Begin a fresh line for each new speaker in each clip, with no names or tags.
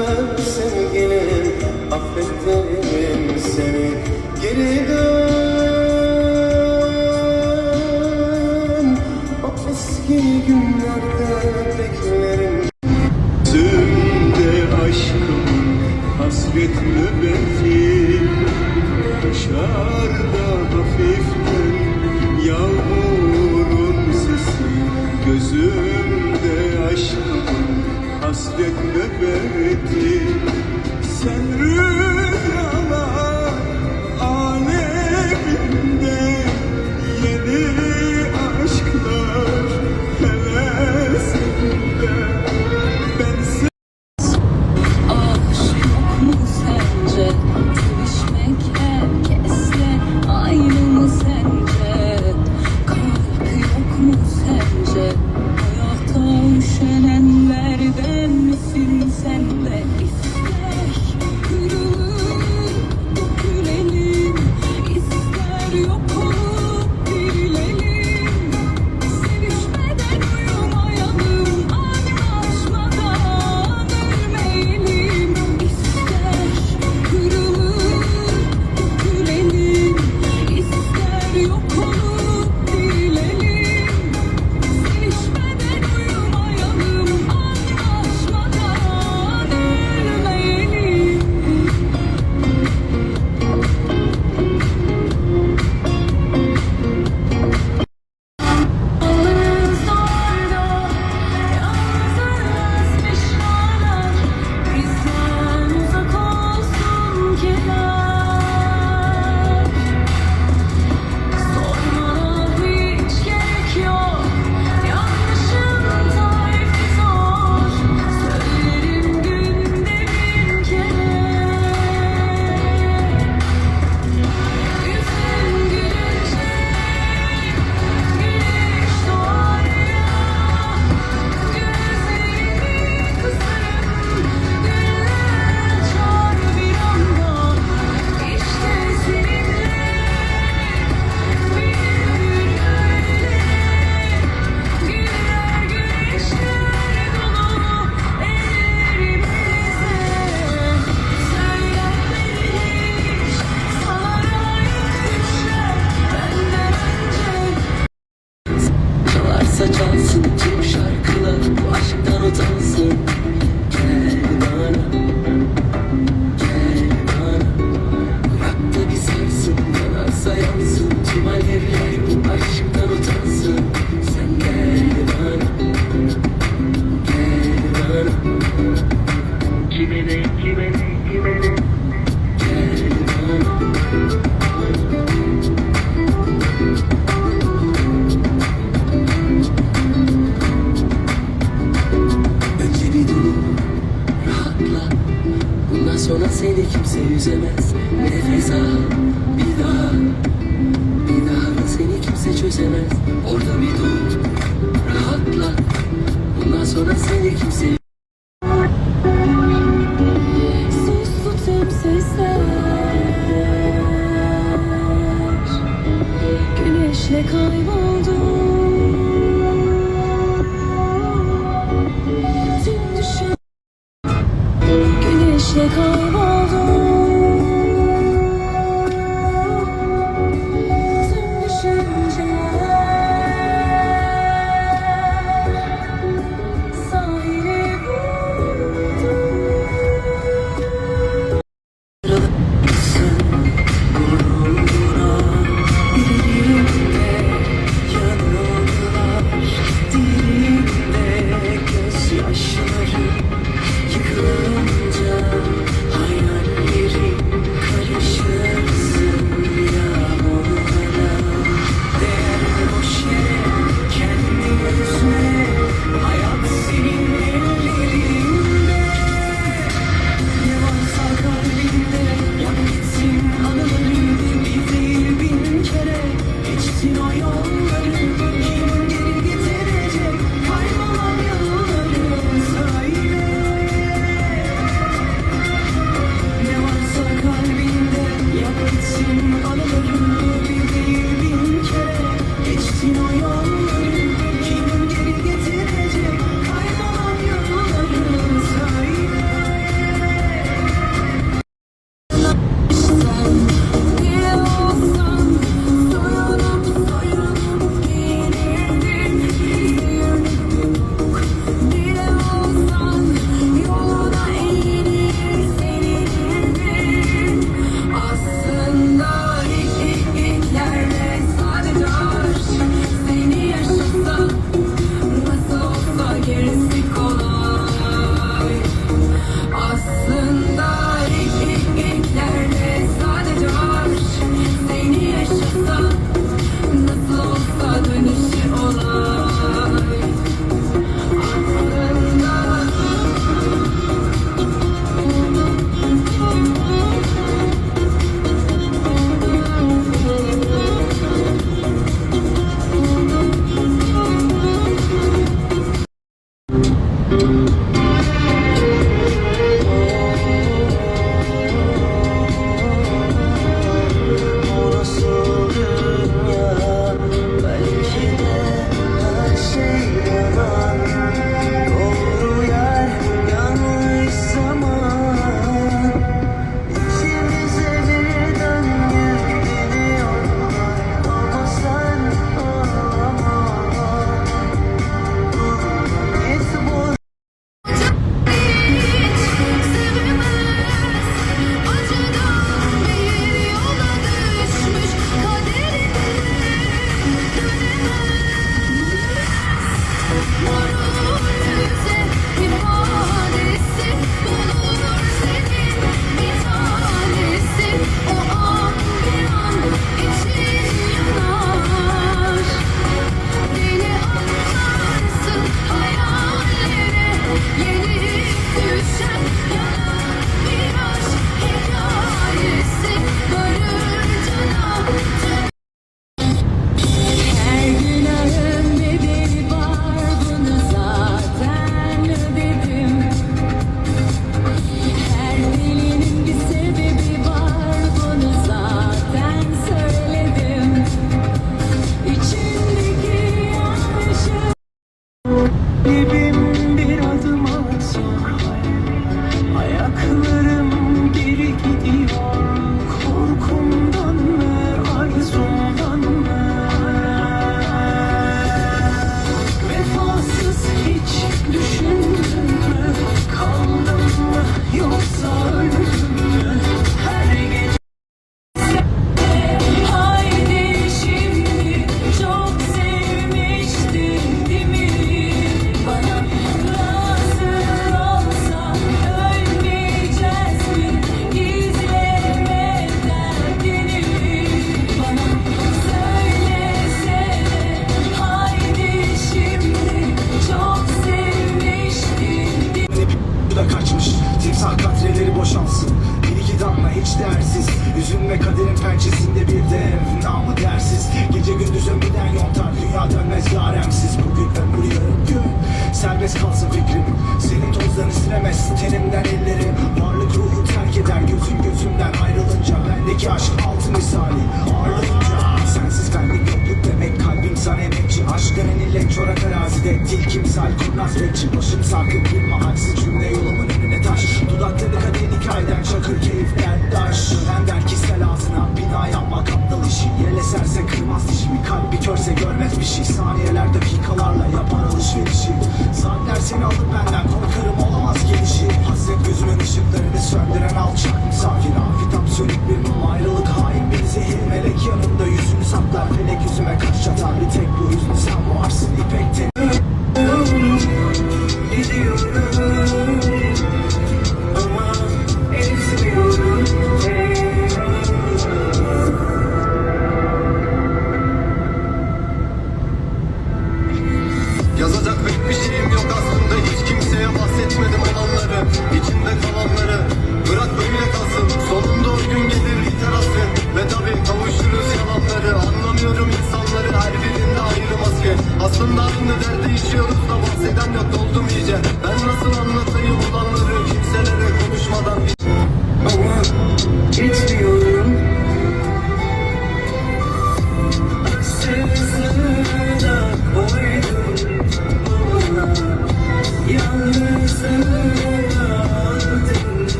Dönemem sevgilim Affet derim seni. Geri dön O eski günlerde beklerim.
Sümde aşkım Hasret nöbeti. Dışarıda hafiften Yağmurun sesi. Gözümde aşkım hasret
nöbet Güneşle
kayboldum.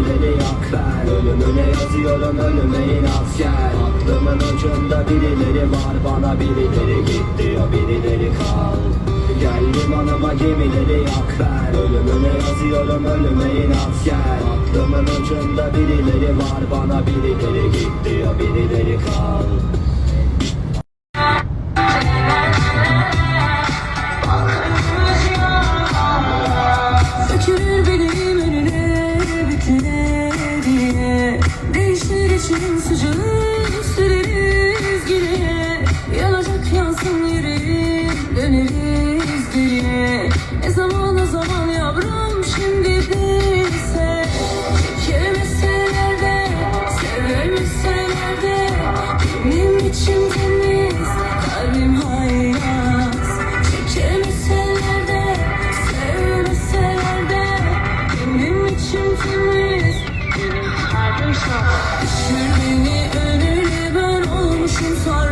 bileni yok ben
Ölümüne yazıyorum önüme inat gel. Aklımın ucunda birileri var bana birileri git diyor birileri kal. Gel limanıma gemileri yak ben Ölümüne yazıyorum önüme inat gel. Aklımın ucunda birileri var bana birileri git diyor birileri kal. için sıcak. Sür beni önüne ben olmuşum sarhoş